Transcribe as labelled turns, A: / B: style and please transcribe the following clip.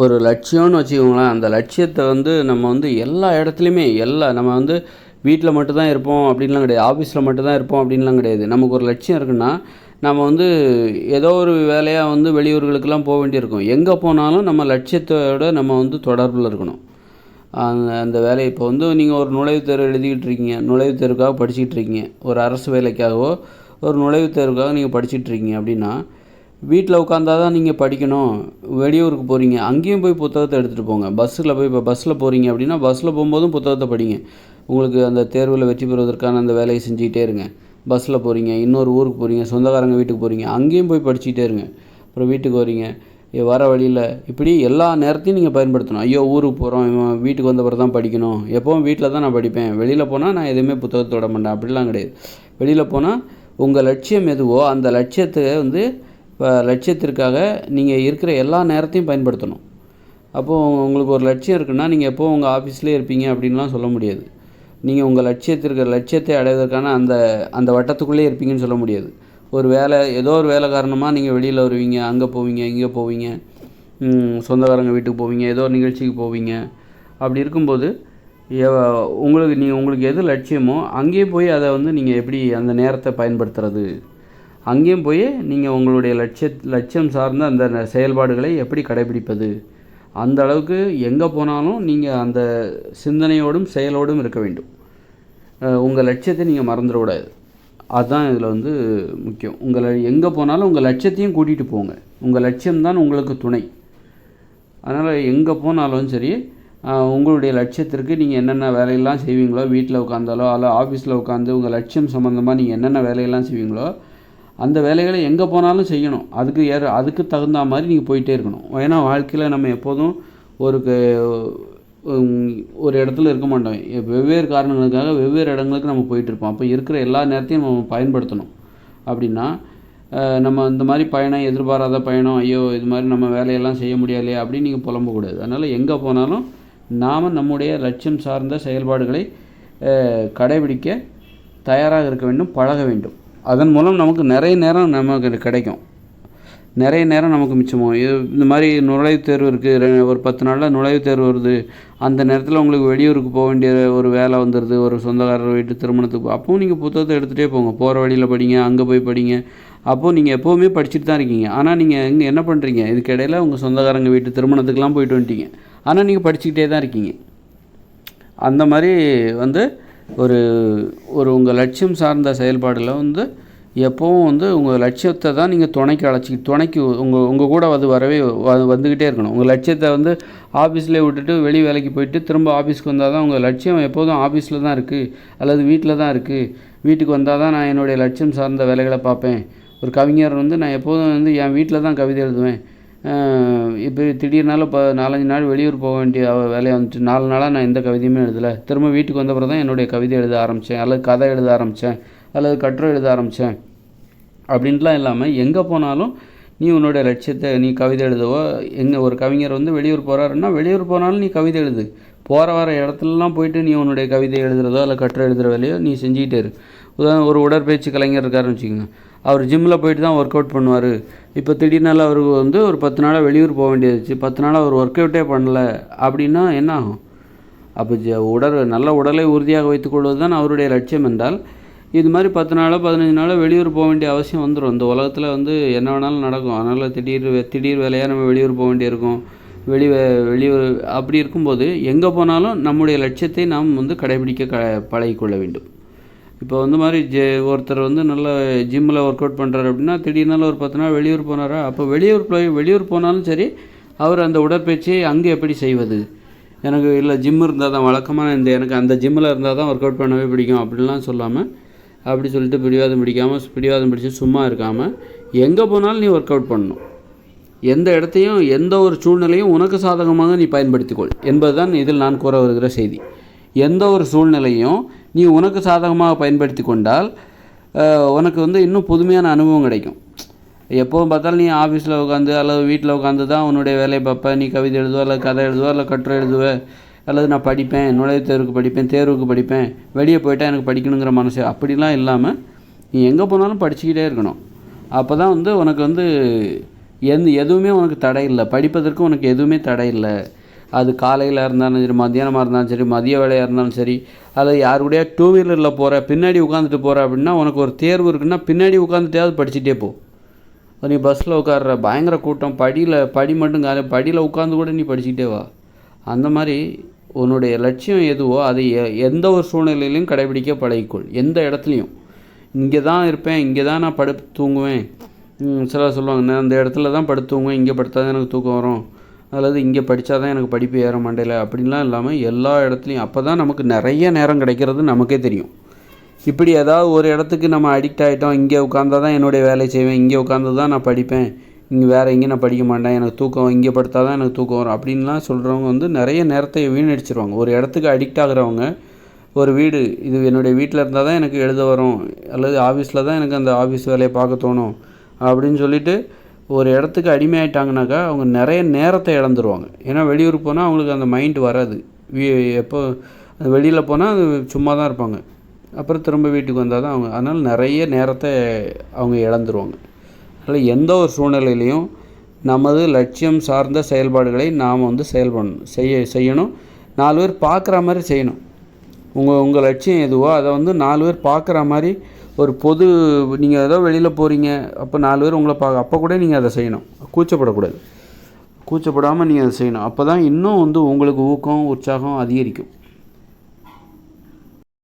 A: ஒரு லட்சியம்னு வச்சுக்கோங்களேன். அந்த லட்சியத்தை வந்து நம்ம வந்து எல்லா இடத்துலையுமே எல்லா நம்ம வந்து வீட்டில் மட்டும்தான் இருப்போம் அப்படின்லாம் கிடையாது. ஆஃபீஸில் மட்டும்தான் இருப்போம் அப்படின்லாம் கிடையாது. நமக்கு ஒரு லட்சியம் இருக்குன்னா நம்ம வந்து ஏதோ ஒரு வேலையாக வந்து வெளியூர்களுக்கெல்லாம் போக வேண்டியிருக்கும். எங்கே போனாலும் நம்ம லட்சியத்தோட நம்ம வந்து தொடர்பில் இருக்கணும். அந்த அந்த வேலையை இப்போ வந்து நீங்கள் ஒரு நுழைவுத் தேர்வு எழுதிக்கிட்டு இருக்கீங்க. நுழைவுத் தேர்வுக்காக படிச்சுக்கிட்டு இருக்கீங்க. ஒரு அரசு வேலைக்காகவோ ஒரு நுழைவுத் தேர்வுக்காக நீங்கள் படிச்சுட்டு இருக்கீங்க அப்படின்னா வீட்டில் உட்காந்தா தான் நீங்கள் படிக்கணும். வெளியூருக்கு போகிறீங்க அங்கேயும் போய் புத்தகத்தை எடுத்துகிட்டு போங்க. பஸ்ஸில் போய் இப்போ பஸ்ஸில் போகிறீங்க அப்படின்னா பஸ்ஸில் போகும்போதும் புத்தகத்தை படிங்க. உங்களுக்கு அந்த தேர்வில் வெற்றி பெறுவதற்கான அந்த வேலையை செஞ்சுக்கிட்டே இருங்க. பஸ்ஸில் போகிறீங்க இன்னொரு ஊருக்கு போகிறீங்க சொந்தக்காரங்க வீட்டுக்கு போகிறீங்க அங்கேயும் போய் படிச்சுக்கிட்டே இருங்க. அப்புறம் வீட்டுக்கு வரீங்க. வர வழியில் இப்படி எல்லா நேரத்தையும் நீங்கள் பயன்படுத்தணும். ஐயோ ஊருக்கு போகிறோம் இவன் வீட்டுக்கு வந்த பிறகு தான் படிக்கணும். எப்போவும் வீட்டில் தான் நான் படிப்பேன். வெளியில் போனால் நான் எதுவுமே புத்தகத்தை விட மாட்டேன். அப்படிலாம் கிடையாது. வெளியில் போனால் உங்கள் லட்சியம் எதுவோ அந்த லட்சியத்தை வந்து இப்போ லட்சியத்திற்காக நீங்கள் இருக்கிற எல்லா நேரத்தையும் பயன்படுத்தணும். அப்போது உங்களுக்கு ஒரு லட்சியம் இருக்குன்னா நீங்கள் எப்போது உங்கள் ஆஃபீஸ்லேயே இருப்பீங்க அப்படின்லாம் சொல்ல முடியாது. நீங்கள் உங்கள் லட்சியத்திற்கு லட்சியத்தை அடைவதற்கான அந்த அந்த வட்டத்துக்குள்ளேயே இருப்பீங்கன்னு சொல்ல முடியாது. ஒரு வேலை ஏதோ ஒரு வேலை காரணமாக நீங்கள் வெளியில் வருவீங்க அங்கே போவீங்க இங்கே போவீங்க சொந்தக்காரங்க வீட்டுக்கு போவீங்க ஏதோ ஒரு நிகழ்ச்சிக்கு போவீங்க. அப்படி இருக்கும்போது உங்களுக்கு நீங்கள் உங்களுக்கு எது லட்சியமோ அங்கேயே போய் அதை வந்து நீங்கள் எப்படி அந்த நேரத்தை பயன்படுத்துறது? அங்கேயும் போய் நீங்கள் உங்களுடைய லட்சிய லட்சியம் சார்ந்த அந்த ந- செயல்பாடுகளை எப்படி கடைபிடிப்பது? அந்த அளவுக்கு எங்கே போனாலும் நீங்கள் அந்த சிந்தனையோடும் செயலோடும் இருக்க வேண்டும். உங்கள் லட்சியத்தை நீங்கள் மறந்துடக்கூடாது. அதுதான் இதில் வந்து முக்கியம். உங்களை எங்கே போனாலும் உங்கள் லட்சியத்தையும் கூட்டிகிட்டு போங்க. உங்கள் லட்சியம்தான் உங்களுக்கு துணை. அதனால் எங்கே போனாலும் சரி உங்களுடைய லட்சியத்திற்கு நீங்கள் என்னென்ன வேலையெல்லாம் செய்வீங்களோ வீட்டில் உட்காந்தாலோ அல்ல ஆஃபீஸில் உட்காந்து உங்கள் லட்சியம் சம்மந்தமாக நீங்கள் என்னென்ன வேலையெல்லாம் செய்வீங்களோ அந்த வேலைகளை எங்கே போனாலும் செய்யணும். அதுக்கு ஏற அதுக்கு தகுந்த மாதிரி நீங்கள் போயிட்டே இருக்கணும். ஏன்னா வாழ்க்கையில் நம்ம எப்போதும் ஒரு க- ஒரு இடத்துல இருக்க மாட்டோம். வெவ்வேறு காரணங்களுக்காக வெவ்வேறு இடங்களுக்கு நம்ம போயிட்டு இருப்போம். அப்போ இருக்கிற எல்லா நேரத்தையும் நம்ம பயன்படுத்தணும். அப்படின்னா நம்ம இந்த மாதிரி பயணம் எதிர்பாராத பயணம் ஐயோ இது மாதிரி நம்ம வேலையெல்லாம் செய்ய முடியலையே அப்படின்னு நீங்கள் புலம்பக்கூடாது. அதனால் எங்கே போனாலும் நாம் நம்முடைய லட்சியம் சார்ந்த செயல்பாடுகளை கடைபிடிக்க தயாராக இருக்க வேண்டும் பழக வேண்டும். அதன் மூலம் நமக்கு நிறைய நேரம் நமக்கு கிடைக்கும். நிறைய நேரம் நமக்கு மிச்சமாகும். இது இந்த மாதிரி நுழைவுத் தேர்வு இருக்குது ஒரு பத்து நாளில் நுழைவுத் தேர்வு வருது. அந்த நேரத்தில் உங்களுக்கு வெளியூருக்கு போக வேண்டிய ஒரு வேலை வந்துடுது ஒரு சொந்தக்காரர் வீட்டு திருமணத்துக்கு அப்போவும் நீங்கள் புத்தகத்தை எடுத்துகிட்டே போங்க. போகிற வழியில் படிங்க அங்கே போய் படிங்க. அப்போது நீங்கள் எப்போவுமே படிச்சுட்டு தான் இருக்கீங்க. ஆனால் நீங்கள் இங்கே என்ன பண்ணுறீங்க இதுக்கு உங்கள் சொந்தக்காரங்க வீட்டு திருமணத்துக்குலாம் போயிட்டு வந்துட்டீங்க. ஆனால் நீங்கள் படிச்சுக்கிட்டே தான் இருக்கீங்க. அந்த மாதிரி வந்து ஒரு ஒரு உங்கள் லட்சியம் சார்ந்த செயல்பாடில் வந்து எப்போவும் வந்து உங்கள் லட்சியத்தை தான் நீங்கள் துணைக்கு அழைச்சி துணைக்கு உங்கள் உங்கள் கூட அது வரவே வ- வந்துக்கிட்டே இருக்கணும். உங்கள் லட்சியத்தை வந்து ஆஃபீஸ்லேயே விட்டுட்டு வெளி வேலைக்கு போயிட்டு திரும்ப ஆஃபீஸ்க்கு வந்தால் தான் உங்கள் லட்சியம் எப்போதும் ஆஃபீஸில் தான் இருக்குது அல்லது வீட்டில் தான் இருக்குது வீட்டுக்கு வந்தால் தான் நான் என்னுடைய லட்சியம் சார்ந்த வேலைகளை பார்ப்பேன். ஒரு கவிஞர் வந்து நான் எப்போதும் வந்து என் வீட்டில் தான் கவிதை எழுதுவேன். இப்போ திடீர்னால இப்போ நாலஞ்சு நாள் வெளியூர் போக வேண்டிய வேலையாக வேலையை வந்துச்சு நாலு நாளாக நான் எந்த கவிதையுமே எழுதலை. திரும்ப வீட்டுக்கு வந்த பிறகு தான் என்னுடைய கவிதை எழுத ஆரம்பித்தேன் அல்லது கதை எழுத ஆரம்பித்தேன் அல்லது கட்டுரை எழுத ஆரம்பித்தேன் அப்படின்ட்டுலாம் இல்லாமல் எங்கே போனாலும் நீ உன்னுடைய லட்சியத்தை நீ கவிதை எழுதவோ எங்கே ஒரு கவிஞர் வந்து வெளியூர் போகிறாருன்னா வெளியூர் போனாலும் நீ கவிதை எழுது. போகிற வர இடத்துலலாம் போயிட்டு நீ உன்னுடைய கவிதை எழுதுறதோ இல்லை கட்டுரை எழுதுகிற வேலையோ நீ செஞ்சுக்கிட்டே இரு. உதாரணம் ஒரு உடற்பயிற்சி கலைஞர் இருக்காருன்னு வச்சுக்கோங்க. அவர் ஜிம்மில் போயிட்டு தான் ஒர்க் அவுட் பண்ணுவார். இப்போ திடீர்னால அவருக்கு வந்து ஒரு பத்து நாளாக வெளியூர் போக வேண்டியதுச்சு. பத்து நாளாக அவர் ஒர்க் அவுட்டே பண்ணல. அப்படின்னா என்ன ஆகும்? அப்போ ஜ உடல் நல்ல உடலை உறுதியாக வைத்துக்கொள்வது தான் அவருடைய லட்சியம் என்றால் இது மாதிரி பத்து நாளோ பதினஞ்சு நாளோ வெளியூர் போக வேண்டிய அவசியம் வந்துடும் இந்த உலகத்தில் வந்து என்ன வேணாலும் நடக்கும். அதனால் திடீர் திடீர் வேலையாக நம்ம வெளியூர் போக வேண்டியிருக்கும். வெளி வெளியூர் அப்படி இருக்கும்போது எங்கே போனாலும் நம்முடைய லட்சியத்தை நாம் வந்து கடைபிடிக்க க பழகிக்கொள்ள வேண்டும். இப்போ வந்து மாதிரி ஜெ ஒருத்தர் வந்து நல்ல ஜிம்மில் ஒர்க் அவுட் பண்ணுறாரு அப்படின்னா திடீர்னால ஒரு பத்து நாள் வெளியூர் போனாரா? அப்போ வெளியூர் போய் வெளியூர் போனாலும் சரி அவர் அந்த உடற்பயிற்சியை அங்கே எப்படி செய்வது? எனக்கு இல்லை ஜிம் இருந்தால் தான் வழக்கமான இந்த எனக்கு அந்த ஜிம்மில் இருந்தால் தான் ஒர்க் அவுட் பண்ணவே பிடிக்கும் அப்படின்லாம் சொல்லாமல் அப்படி சொல்லிட்டு பிடிவாதம் பிடிக்காமல் பிடிவாதம் பிடிச்சி சும்மா இருக்காமல் எங்கே போனாலும் நீ ஒர்க் அவுட் பண்ணணும். எந்த இடத்தையும் எந்த ஒரு சூழ்நிலையும் உனக்கு சாதகமாக நீ பயன்படுத்திக்கொள். என்பதுதான் இதில் நான் கூற வருகிற செய்தி. எந்த ஒரு சூழ்நிலையும் நீ உனக்கு சாதகமாக பயன்படுத்தி கொண்டால் உனக்கு வந்து இன்னும் புதுமையான அனுபவம் கிடைக்கும். எப்போவும் பார்த்தாலும் நீ ஆஃபீஸில் உட்காந்து அல்லது வீட்டில் உட்காந்து தான் உன்னுடைய வேலையை பார்ப்ப. நீ கவிதை எழுதுவ அல்லது கதை எழுதுவ அல்லது கட்டுரை எழுதுவ அல்லது நான் படிப்பேன் நுழைவுத் தேர்வுக்கு படிப்பேன் தேர்வுக்கு படிப்பேன் வெளியே போயிட்டால் எனக்கு படிக்கணுங்கிற மனசு அப்படிலாம் இல்லாமல் நீ எங்கே போனாலும் படிச்சுக்கிட்டே இருக்கணும். அப்போ தான் வந்து உனக்கு வந்து எந்த எதுவுமே உனக்கு தடை இல்லை. படிப்பதற்கு உனக்கு எதுவுமே தடை இல்லை. அது காலையில் இருந்தாலும் சரி மத்தியானமாக இருந்தாலும் சரி மதிய வேலையாக இருந்தாலும் சரி அல்லது யார் கூடயா டூ வீலரில் போகிற பின்னாடி உட்காந்துட்டு போகிற அப்படின்னா உனக்கு ஒரு தேர்வு இருக்குன்னா பின்னாடி உட்காந்துட்டாவது படிச்சுட்டே போ. நீ பஸ்ஸில் உட்கார்ற பயங்கர கூட்டம் படியில் படி மட்டும் காலை படியில் உட்காந்து கூட நீ படிச்சுக்கிட்டே வா. அந்த மாதிரி உன்னுடைய லட்சியம் எதுவோ அதை எ- எந்த ஒரு சூழ்நிலையிலையும் கடைபிடிக்க பழகிக்கொள். எந்த இடத்துலையும். இங்கே தான் இருப்பேன் இங்கே தான் நான் படுத்து தூங்குவேன். சில சிலர் சொல்லுவாங்க நான் அந்த இடத்துல தான் படுத்து தூங்குவேன் இங்கே படுத்தா தான் எனக்கு தூக்கம் வரும். அல்லது இங்கே படித்தா தான் எனக்கு படிப்பு ஏற மண்டையில் அப்படின்லாம் இல்லாமல் எல்லா இடத்துலையும் அப்போ தான் நமக்கு நிறைய நேரம் கிடைக்கிறது நமக்கே தெரியும். இப்படி ஏதாவது ஒரு இடத்துக்கு நம்ம அடிக்ட் ஆகிட்டோம் இங்கே உட்காந்தா தான் என்னுடைய வேலையை செய்வேன் இங்கே உட்காந்து தான் நான் படிப்பேன் இங்கே வேறு எங்கேயும் நான் படிக்க மாட்டேன் எனக்கு தூக்கம் இங்கே படுத்தா தான் எனக்கு தூக்கம் வரும். அப்படின்லாம் சொல்கிறவங்க வந்து நிறைய நேரத்தை வீணடிச்சிருவாங்க. ஒரு இடத்துக்கு அடிக்ட் ஆகிறவங்க ஒரு வீடு இது என்னுடைய வீட்டில் இருந்தால் தான் எனக்கு எழுத வரும் அல்லது ஆஃபீஸில் தான் எனக்கு அந்த ஆஃபீஸ் வேலையை பார்க்க தோணும் அப்படின்னு சொல்லிட்டு ஒரு இடத்துக்கு அடிமையாயிட்டாங்கனாக்கா அவங்க நிறைய நேரத்தை இழந்துருவாங்க. ஏன்னா வெளியூர் போனால் அவங்களுக்கு அந்த மைண்ட் வராது. வீ- எப்போ வெளியில் போனால் அது சும்மா தான் இருப்பாங்க. அப்புறம் திரும்ப வீட்டுக்கு வந்தால் தான் அவங்க அதனால் நிறைய நேரத்தை அவங்க இழந்துருவாங்க. அதனால் எந்த ஒரு சூழ்நிலையிலையும் நமது லட்சியம் சார்ந்த செயல்பாடுகளை நாம் வந்து செயல்படணும் செய்ய செய்யணும். நாலு பேர் பார்க்குற மாதிரி செய்யணும். உங்கள் உங்கள் லட்சியம் எதுவோ அதை வந்து நாலு பேர் பார்க்குற மாதிரி ஒரு பொது நீங்கள் ஏதோ வெளியில் போகிறீங்க அப்போ நாலு பேர் உங்களை பார்க்க அப்போ கூட நீங்கள் அதை செய்யணும். கூச்சப்படக்கூடாது. கூச்சப்படாமல் நீங்கள் அதை செய்யணும். அப்போ தான் இன்னும் வந்து உங்களுக்கு ஊக்கம் உற்சாகம் அதிகரிக்கும்.